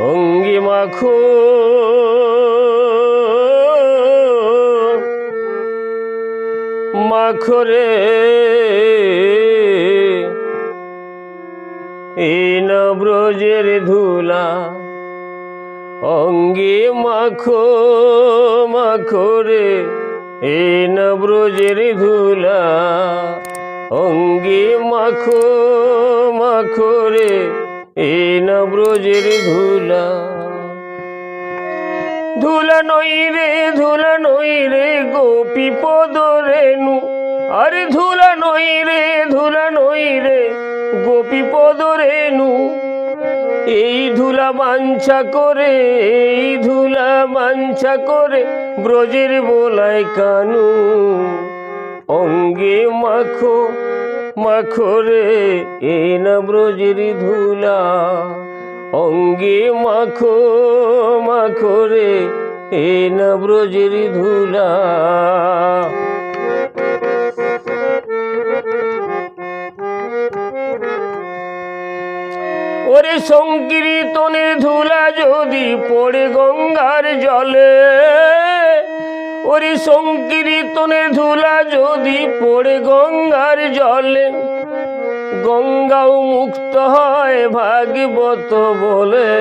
অঙ্গি মাখো মাখরে এই নব্রজের ধুলা অঙ্গে মাখো মাখরে এই নব্রজের ধুলা অঙ্গে মাখো মাখরে এই নব্রজের ধুলা। ধুলা নই রে, ধুলা নই রে গোপী পদ রেণু আরে ধুলা নই রে, ধুলা নই রে গোপী পদ রেণু এই ধুলা বাঞ্ছা করে, এই ধুলা বাঞ্ছা করে ব্রজের বোলায় কানু। অঙ্গে মাখো মাখো রে এ না ধুলা। অঙ্গে মাখো মাখো রে এ না ধুলা। ওরে সংকীর্তনের ধুলা যদি পড়ে গঙ্গার জলে ওরে সংকীর্তনের ধুলা যদি পড়ে গঙ্গার জলে, গঙ্গাও মুক্ত হয় ভাগবত বলে,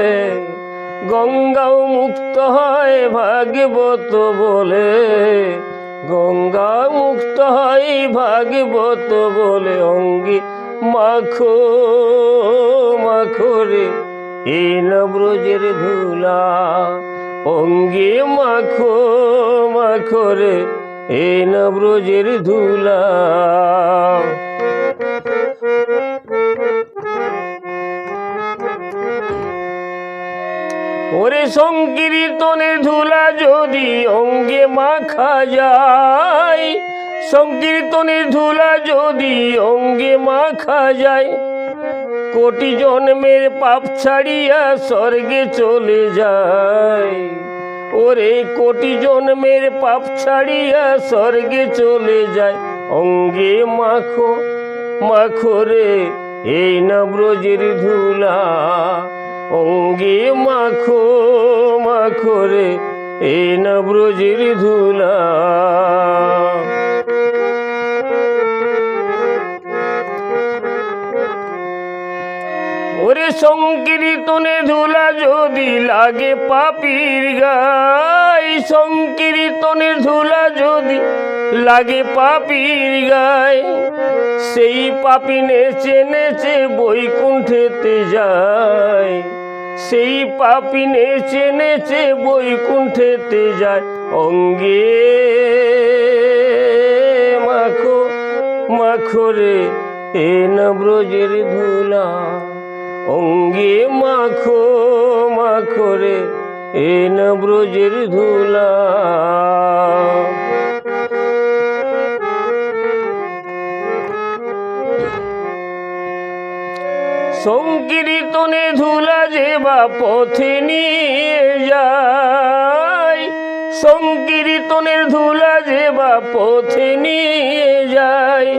গঙ্গাও মুক্ত হয় ভাগবত বলে, গঙ্গা মুক্ত হয় ভাগবত বলে, অঙ্গে মাখো মাখো রে এ নব্রজের ধুলা, অঙ্গে মাখো। মাখো রে এ নব্রজের ধুলা। ওরে সংকীর্তনের ধুলা যদি অঙ্গে মাখা যায় সংকীর্তনের ধুলা যদি অঙ্গে মাখা যায়, কোটি জন্মের পাপ ছাড়িয়া স্বর্গে চলে যায়। ওরে কোটি জন্মের পাপ ছাড়িয়া স্বর্গে চলে যায়। অঙ্গে মাখো মাখো রে, এই নব্রজের ধুলা। অঙ্গে মাখো মাখো রে, এই নব্রজের ধুলা। ওরে সংকীর্তনে ধুলা যদি লাগে পাপির গাই সংকীর্তনের ধুলা যদি লাগে পাপির গায়। সেই পাপি নেচে নেচে বৈকুণ্ঠেতে যায়। সেই পাপি নেচে নেচে বৈকুণ্ঠেতে যায়। অঙ্গে মাখো মাখো রে, এ নব্রজের ধুলা। অঙ্গে মাখো মাখো রে এ ব্রজের ধুলা। সংকীর্তনে ধুলা যে বা পথে নিয়ে যায়। সংকীর্তনের ধুলা যে বা পথে নিয়ে যায়,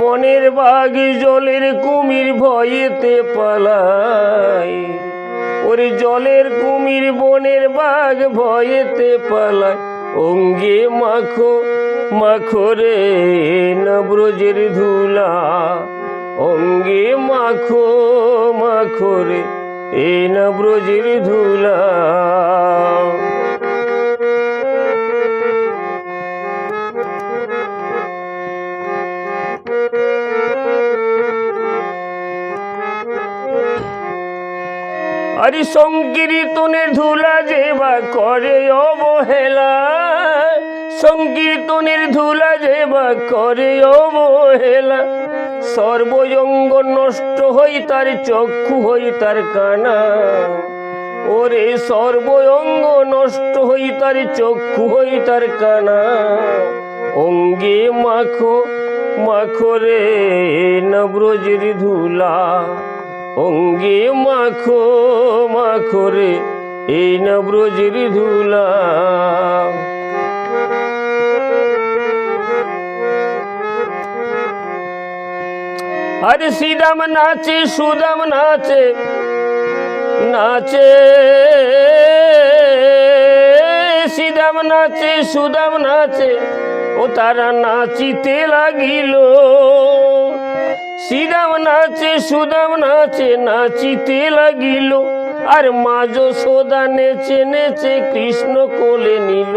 বনের বাঘ জলের কুমির ভয়েতে পালায়। ওরে জলের কুমির বনের বাঘ ভয়েতে পালায়। অঙ্গে মাখো মাখো রে নব্রজের ধুলা। অঙ্গে মাখো মাখো রে এ নব্রজের ধুলা। আরে সংকীর্তনের ধুলা যে বা করে অবহেলা। সংকীর্তনের ধুলা যে বা করে অবহেলা। সর্বজঙ্গ নষ্ট হই তার চক্ষু হই তার কানা। ওরে সর্বঙ্গ নষ্ট হই তার চক্ষু হই তার কানা। অঙ্গে মাখো মাখো রে নব্রজের ধুলা। অঙ্গে মাখো মাখো রে, এই নব্রজের ধুলা। আরে শ্রীরাম নাচে, সুদাম নাচে নাচে। সিদাম নাচে, সুদাম নাচে, ও তারা নাচিতে লাগিল। সিদাম নাচে, সুদাম নাচে, নাচিতে লাগিল। আর মাঝ সোদা নেচে নেচে কৃষ্ণ কোলে নিল।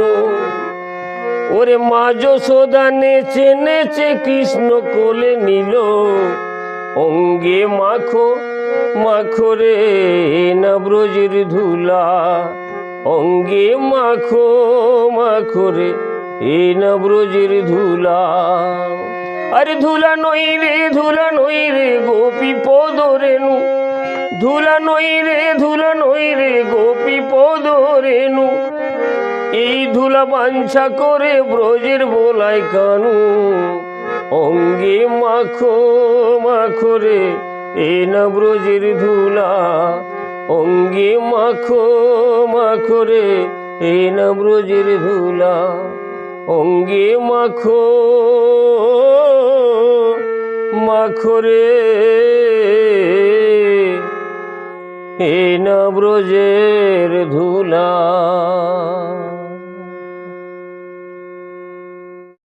ওরে মাঝ সোদা নেচে নেচে কৃষ্ণ কোলে নিল। অঙ্গে মাখো মাখো রে নব্রজের ধুলা। অঙ্গে মাখো মাখো রে এ নব্রজের ধুলা। আরে ধুলা নই রে, ধুলা নই রে, গোপী পদ রেণু ধুলা নই রে, ধুলা নই রে, গোপী পদ রেণু এই ধুলা বাঞ্ছা করে ব্রজের বোলাই কানু। অঙ্গে মাখো মাখো রে, এ না ব্রজের ধুলা। অঙ্গে মাখো মাখো রে, এ না ব্রজের ধুলা। অঙ্গে মাখো মাখরে এ না ব্রজের ধুলা।